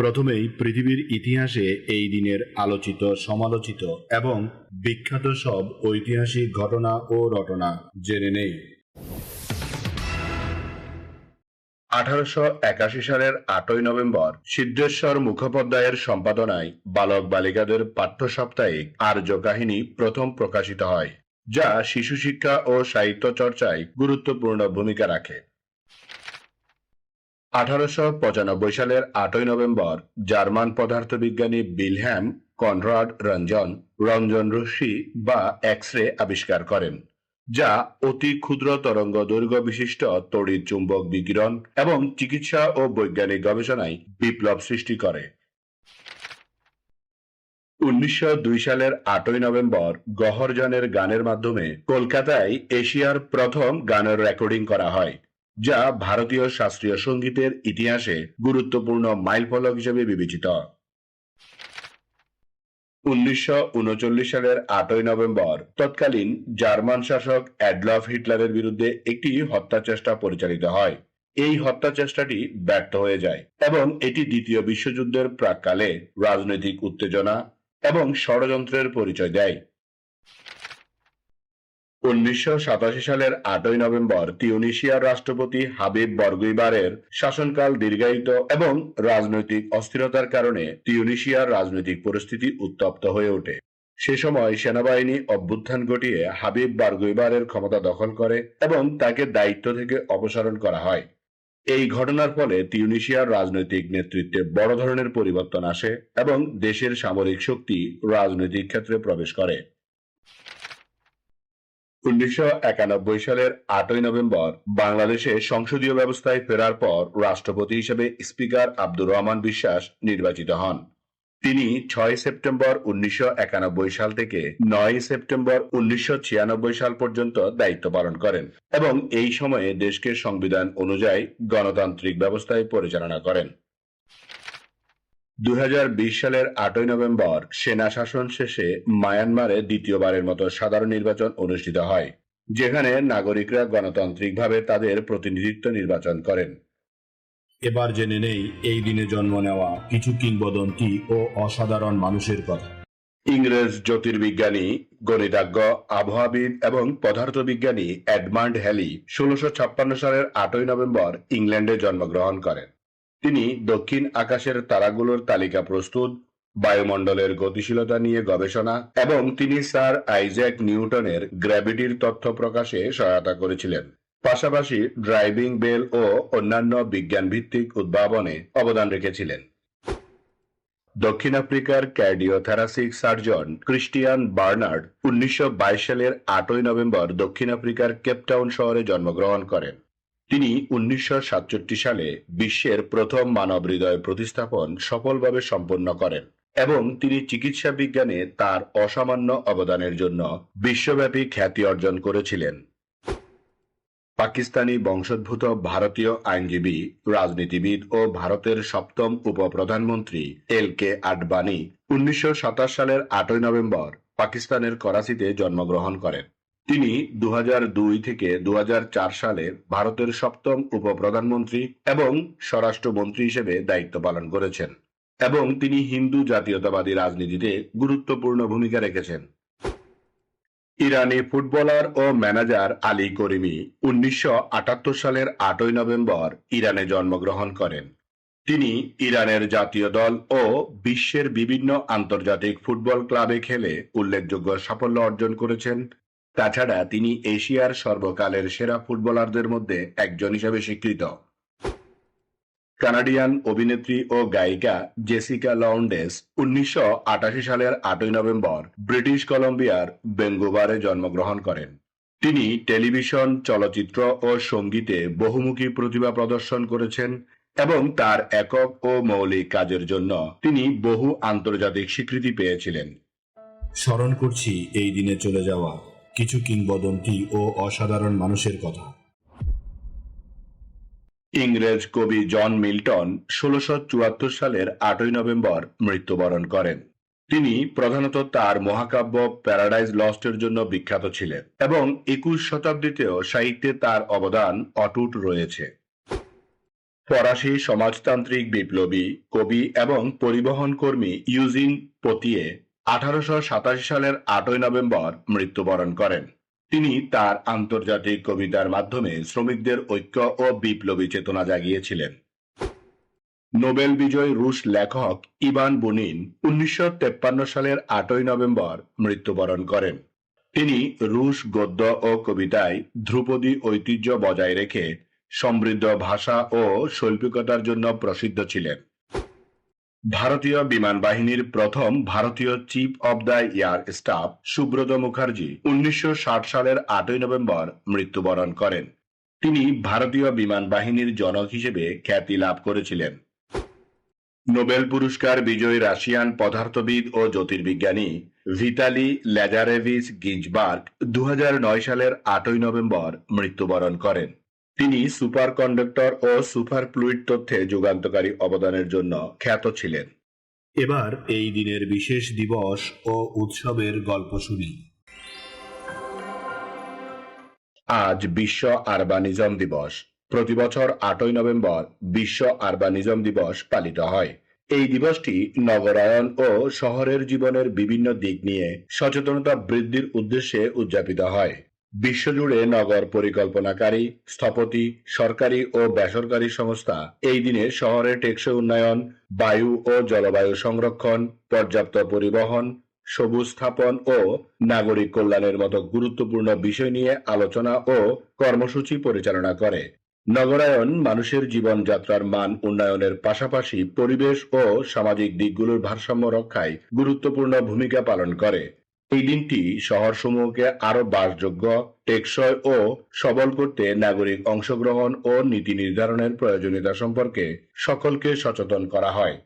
প্রথমেই পৃথিবীর ইতিহাসে এই দিনের আলোচিত, সমালোচিত এবং বিখ্যাত সব ঐতিহাসিক ঘটনা ও রটনা জেনে নেই। আঠারোশো একাশি সালের আটই নভেম্বর সিদ্ধেশ্বর মুখোপাধ্যায়ের সম্পাদনায় বালক বালিকাদের পাঠ্য সাপ্তাহিক আর্য কাহিনী প্রথম প্রকাশিত হয়, যা শিশু শিক্ষা ও সাহিত্য চর্চায় গুরুত্বপূর্ণ ভূমিকা রাখে। আঠারোশো পঁচানব্বই সালের আটই নভেম্বর জার্মান পদার্থবিজ্ঞানী বিলহ্যাম কনরাড রঞ্জন রঞ্জন রশ্মি বা এক্স রে আবিষ্কার করেন, যা অতি ক্ষুদ্র তরঙ্গ দৈর্ঘ্য বিশিষ্ট তড়িৎ চুম্বক বিকিরণ এবং চিকিৎসা ও বৈজ্ঞানিক গবেষণায় বিপ্লব সৃষ্টি করে। উনিশশো দুই সালের আটই নভেম্বর গহরজানের গানের মাধ্যমে কলকাতায় এশিয়ার প্রথম গানের রেকর্ডিং করা হয়। যা ভারতীয় শাস্ত্রীয় সঙ্গীতের ইতিহাসে গুরুত্বপূর্ণ মাইলফলক হিসেবে বিবেচিত। উনিশশো উনচল্লিশ সালের আটই নভেম্বর, তৎকালীন জার্মান শাসক অ্যাডলফ হিটলারের বিরুদ্ধে একটি হত্যা চেষ্টা পরিচালিত হয়। এই হত্যা চেষ্টাটি ব্যর্থ হয়ে যায় এবং এটি দ্বিতীয় বিশ্বযুদ্ধের প্রাককালে রাজনৈতিক উত্তেজনা এবং ষড়যন্ত্রের পরিচয় দেয়। উনিশশো সাতাশি সালের আটই নভেম্বর তিউনিশিয়ার রাষ্ট্রপতি হাবিব বরগুইবারের শাসনকাল দীর্ঘায়িত এবং রাজনৈতিক অস্থিরতার কারণে তিউনিশিয়ার রাজনৈতিক পরিস্থিতি উত্তপ্ত হয়ে ওঠে। সে সময় সেনাবাহিনী অভ্যুত্থান ঘটিয়ে হাবিব বারগুইবারের ক্ষমতা দখল করে এবং তাকে দায়িত্ব থেকে অপসারণ করা হয়। এই ঘটনার ফলে তিউনিশিয়ার রাজনৈতিক নেতৃত্বে বড় ধরনের পরিবর্তন আসে এবং দেশের সামরিক শক্তি রাজনৈতিক ক্ষেত্রে প্রবেশ করে। উনিশশো একানব্বই সালের আটই নভেম্বর বাংলাদেশে সংসদীয় ব্যবস্থায় ফেরার পর রাষ্ট্রপতি হিসেবে স্পিকার আব্দুর রহমান বিশ্বাস নির্বাচিত হন। তিনি ছয় সেপ্টেম্বর উনিশশো একানব্বই সাল থেকে নয় সেপ্টেম্বর উনিশশো ছিয়ানব্বই সাল পর্যন্ত দায়িত্ব পালন করেন এবং এই সময়ে দেশকে সংবিধান অনুযায়ী গণতান্ত্রিক ব্যবস্থায় পরিচালনা করেন। দুই হাজার বিশ সালের আটই নভেম্বর সেনা শাসন শেষে মায়ানমারে দ্বিতীয়বারের মতো সাধারণ নির্বাচন অনুষ্ঠিত হয়, যেখানে নাগরিকরা গণতান্ত্রিকভাবে তাদের প্রতিনিধিত্ব নির্বাচন করেন। এবার জেনে নেই এই দিনে জন্ম নেওয়া কিছু কিংবদন্তি ও অসাধারণ মানুষের কথা। ইংরেজ জ্যোতির্বিজ্ঞানী, গণিতজ্ঞ, আবহাওয়াবিদ এবং পদার্থবিজ্ঞানী এডমান্ড হ্যালি ষোলশো ছাপ্পান্ন সালের আটই নভেম্বর ইংল্যান্ডে জন্মগ্রহণ করেন। তিনি দক্ষিণ আকাশের তারাগুলোর তালিকা প্রস্তুত, বায়ুমণ্ডলের গতিশীলতা নিয়ে গবেষণা, এবং তিনি স্যার আইজ্যাক নিউটনের গ্র্যাভিটির তথ্য প্রকাশে সহায়তা করেছিলেন। পাশাপাশি ড্রাইভিং বেল ও অন্যান্য বিজ্ঞান ভিত্তিক উদ্ভাবনে অবদান রেখেছিলেন। দক্ষিণ আফ্রিকার ক্যার্ডিওথেরাসিক সার্জন ক্রিস্টিয়ান বার্নার্ড উনিশশো বাইশ সালের আটই নভেম্বর দক্ষিণ আফ্রিকার কেপটাউন শহরে জন্মগ্রহণ করেন। তিনি উনিশশো সাতষট্টি সালে বিশ্বের প্রথম মানব হৃদয় প্রতিস্থাপন সফলভাবে সম্পন্ন করেন এবং তিনি চিকিৎসা বিজ্ঞানে তার অসামান্য অবদানের জন্য বিশ্বব্যাপী খ্যাতি অর্জন করেছিলেন। পাকিস্তানি বংশোদ্ভূত ভারতীয় আইনজীবী, রাজনীতিবিদ ও ভারতের সপ্তম উপপ্রধানমন্ত্রী এল কে আডবাণী উনিশশো সাতাশ সালের আটই নভেম্বর পাকিস্তানের করাচিতে জন্মগ্রহণ করেন। তিনি দু হাজার দুই থেকে দু হাজার চার সালে ভারতের সপ্তম উপপ্রধানমন্ত্রী এবং স্বরাষ্ট্রমন্ত্রী হিসেবে দায়িত্ব পালন করেছেন এবং তিনি হিন্দু জাতীয়তাবাদী রাজনীতিতে গুরুত্বপূর্ণ ভূমিকা রেখেছেন। ইরানি ফুটবলার ও ম্যানেজার আলী করিমি উনিশশো আটাত্তর সালের আটই নভেম্বর ইরানে জন্মগ্রহণ করেন। তিনি ইরানের জাতীয় দল ও বিশ্বের বিভিন্ন আন্তর্জাতিক ফুটবল ক্লাবে খেলে উল্লেখযোগ্য সাফল্য অর্জন করেছেন। তাছাড়া তিনি এশিয়ার সর্বকালের সেরা ফুটবলারদের মধ্যে একজন হিসেবে স্বীকৃত। কানাডিয়ান অভিনেত্রী ও গায়িকা জেসিকা লন্ডেস উনিশশো সালের আটই নভেম্বর ব্রিটিশ কলম্বিয়ার বেঙ্গুবারে জন্মগ্রহণ করেন। তিনি টেলিভিশন, চলচ্চিত্র ও সঙ্গীতে বহুমুখী প্রতিভা প্রদর্শন করেছেন এবং তার একক ও মৌলিক কাজের জন্য তিনি বহু আন্তর্জাতিক স্বীকৃতি পেয়েছিলেন। স্মরণ করছি এই দিনে চলে যাওয়া কিছু কিংবদন্তি ও অসাধারণ মানুষের কথা। ইংরেজ কবি জন মিল্টন ষোলশো সালের আটই নভেম্বর মৃত্যুবরণ করেন। তিনি প্রধানত তার মহাকাব্য প্যারাডাইজ লস্টের জন্য বিখ্যাত ছিলেন এবং একুশ শতাব্দীতেও সাহিত্যে তার অবদান অটুট রয়েছে। ফরাসি সমাজতান্ত্রিক বিপ্লবী, কবি এবং পরিবহন কর্মী ইউজিন পতিয়ে আঠারোশো সাতাশি সালের আটই নভেম্বর মৃত্যুবরণ করেন। তিনি তার আন্তর্জাতিক কবিতার মাধ্যমে শ্রমিকদের ঐক্য ও বিপ্লবী চেতনা জাগিয়েছিলেন। নোবেল বিজয়ী রুশ লেখক ইভান বুনিন উনিশশো সালের আটই নভেম্বর মৃত্যুবরণ করেন। তিনি রুশ গদ্য ও কবিতায় ধ্রুপদী ঐতিহ্য বজায় রেখে সমৃদ্ধ ভাষা ও শৈল্পিকতার জন্য প্রসিদ্ধ ছিলেন। ভারতীয় বিমান বাহিনীর প্রথম ভারতীয় chief of the air staff Subroto Mukherjee, উনিশশো ষাট সালের আটই নভেম্বর মৃত্যুবরণ করেন। তিনি ভারতীয় বিমান বাহিনীর জনক হিসেবে খ্যাতি লাভ করেছিলেন। নোবেল পুরস্কার বিজয়ী রাশিয়ান পদার্থবিদ ও জ্যোতির্বিজ্ঞানী ভিতালি ল্যাজারেভিস গিঞ্জবার্গ দু সালের আটই নভেম্বর মৃত্যুবরণ করেন। তিনি সুপার কন্ডাক্টর ও সুপার ফ্লুইড তথ্যে যুগান্তকারী অবদানের জন্য খ্যাত ছিলেন। এবার এই দিনের বিশেষ দিবস ও উৎসবের গল্প শুনি। আজ বিশ্ব আরবানিজম দিবস। প্রতি বছর আটই নভেম্বর বিশ্ব আরবানিজম দিবস পালিত হয়। এই দিবসটি নগরায়ন ও শহরের জীবনের বিভিন্ন দিক নিয়ে সচেতনতা বৃদ্ধির উদ্দেশ্যে উদযাপিত হয়। বিশ্বজুড়ে নগর পরিকল্পনাকারী, স্থপতি, সরকারি ও বেসরকারি সংস্থা। এই দিনে শহরের টেকসই উন্নয়ন, বায়ু ও জলবায়ু সংরক্ষণ, পর্যাপ্ত পরিবহন, সবুজ স্থাপন ও নাগরিক কল্যাণের মতো গুরুত্বপূর্ণ বিষয় নিয়ে আলোচনা ও কর্মসূচি পরিচালনা করে। নগরায়ন মানুষের জীবনযাত্রার মান উন্নয়নের পাশাপাশি পরিবেশ ও সামাজিক দিকগুলোর ভারসাম্য রক্ষায় গুরুত্বপূর্ণ ভূমিকা পালন করে। এই দিনটি শহরসমূহকে আরও বাসযোগ্য, টেকসই ও সবল করতে নাগরিক অংশগ্রহণ ও নীতি নির্ধারণের প্রয়োজনীয়তা সম্পর্কে সকলকে সচেতন করা হয়।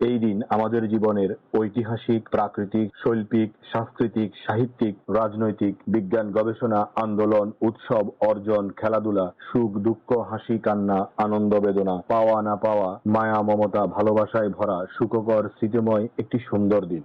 এই দিন আমাদের জীবনের ঐতিহাসিক, প্রাকৃতিক, শৈল্পিক, সাংস্কৃতিক, সাহিত্যিক, রাজনৈতিক, বিজ্ঞান, গবেষণা, আন্দোলন, উৎসব, অর্জন, খেলাধুলা, সুখ, দুঃখ, হাসি, কান্না, আনন্দ, বেদনা, পাওয়া না পাওয়া, মায়া, মমতা, ভালোবাসায় ভরা, সুখকর, স্মৃতিময় একটি সুন্দর দিন।